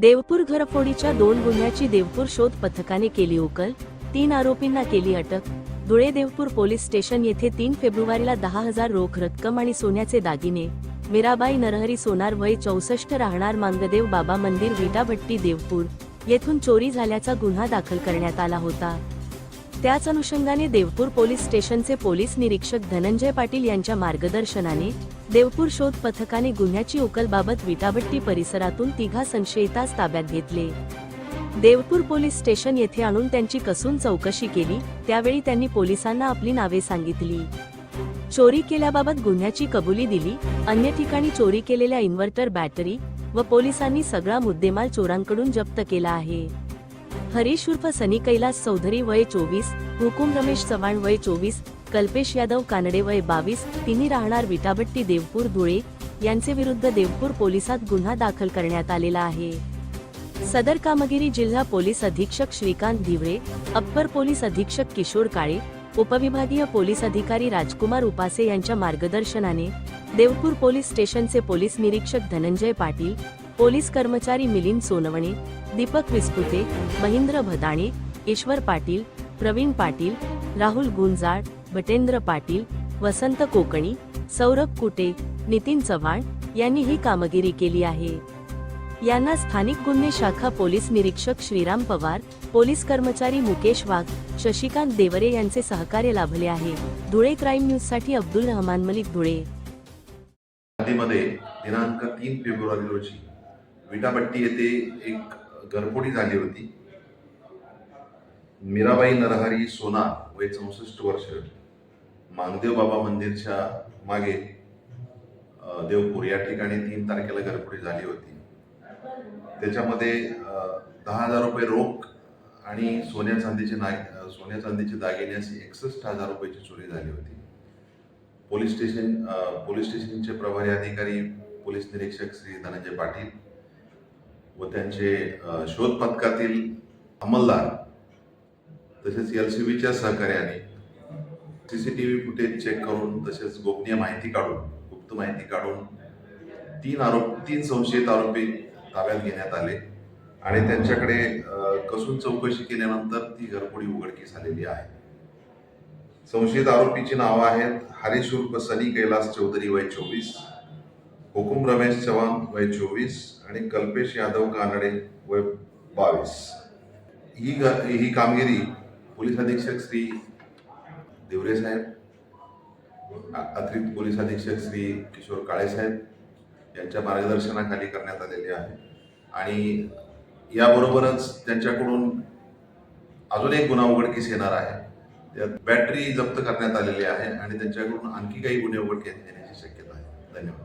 देवपूर घरफोडीच्या दोन गुन्ह्याची देवपूर शोध पथकाने केली उकल तीन आरोपींना केली अटक. धुळे देवपूर पोलीस स्टेशन येथे तीन फेब्रुवारीला दहा हजार रोख रक्कम आणि सोन्याचे दागिने मीराबाई नरहरी सोनार वय चौसष्ट राहणार मांगदेव बाबा मंदिर विटाभट्टी देवपूर येथून चोरी झाल्याचा गुन्हा दाखल करण्यात आला होता. त्याच अनुषंगाने देवपूर पोलीस स्टेशनचे पोलीस निरीक्षक धनंजय पाटील यांच्या मार्गदर्शनाने देवपूर शोध पथकाने गुन्ह्याची उकलबाबत विटाभट्टी परिसरातून तिघा संशयितास ताब्यात घेतले. देवपूर पोलीस स्टेशन येथे आणून त्यांची कसून चौकशी केली त्यावेळी त्यांनी पोलिसांना आपली नावे सांगितली. चोरी केल्याबाबत गुन्ह्याची कबुली दिली अन्य ठिकाणी चोरी केलेल्या इन्व्हर्टर बॅटरी व पोलिसांनी सगळा मुद्देमाल चोरांकडून जप्त केला आहे. हरीश उर्फ सनी कैलास चौधरी वय चोवीस हुकुम रमेश चव्हाण वय चोवीस कल्पेश यादव कानडे वय बावीस तिन्ही राहणार विटाभट्टी देवपूर धुळे यांचे विरुद्ध देवपूर पोलिसात गुन्हा दाखल करण्यात आलेला आहे. सदर कामगिरी जिल्हा पोलीस अधीक्षक श्रीकांत धिवळे अप्पर पोलीस अधीक्षक किशोर काळे उपविभागीय पोलीस अधिकारी राजकुमार उपासे यांच्या मार्गदर्शनाने देवपूर पोलीस स्टेशनचे पोलीस निरीक्षक धनंजय पाटील पोलीस कर्मचारी मिलिंद सोनवणे दीपक विस्पुते महेंद्र भदाणे ईश्वर पाटील प्रवीण पाटील राहुल गुंजाळ भटेंद्र पाटील वसंत कोकणी सौरभ कुटे नितीन चव्हाण यांनी ही कामगिरी केली आहे. यांना स्थानिक गुन्हे शाखा पोलीस निरीक्षक श्रीराम पवार पोलीस कर्मचारी मुकेश वाघ शशिकांत देवरे यांचे सहकार्य लाभले आहे. धुळे क्राईम न्यूजसाठी अब्दुल रहमान मलिक धुळे. दिनांक तीन फेब्रुवारी रोजी विटाभट्टी येथे एक घरफोडी झाली होती. मीराबाई नरहरी सोना वय चौसष्ट वर्ष. मांगदेव बाबा मंदिरच्या मागे देवपूर या ठिकाणी तीन तारखेला घरफोडी झाली होती. त्याच्यामध्ये दहा हजार रुपये रोख आणि सोन्या चांदीचे ना सोन्या चांदीचे दागिने असे एकसष्ट हजार रुपयाची चोरी झाली होती. पोलीस स्टेशन पोलीस स्टेशनचे प्रभारी अधिकारी पोलीस निरीक्षक श्री धनंजय पाटील व त्यांचे शोध पथकातील अंमलदार तसेच एल सी बीच्या सहकार्याने C C T V footage check करून तसेच गोपनीय माहिती काढून गुप्त माहिती काढून तीन आरोप तीन संशयित आरोपी ताब्यात घेण्यात आले आणि त्यांच्याकडे कसून चौकशी केल्यानंतर ती घरफोडी उघडकीस आलेली आहे. संशयित आरोपीची नावं आहेत हरीश उर्फ सनी कैलास चौधरी वय चोवीस हुकुम रमेश चव्हाण वय चोवीस आणि कल्पेश यादव कानडे वय बावीस. ही ग ही कामगिरी पोलीस अधीक्षक श्री देवरे साहेब अतिरिक्त पोलीस अधीक्षक श्री किशोर काळे साहेब यांच्या मार्गदर्शनाखाली करण्यात आलेली आहे. आणि याबरोबरच त्यांच्याकडून अजून एक गुन्हा उघडकीस येणार आहे. त्यात बॅटरी जप्त करण्यात आलेली आहे आणि त्यांच्याकडून आणखी काही गुन्हे उघडकीस येण्याची शक्यता आहे. धन्यवाद.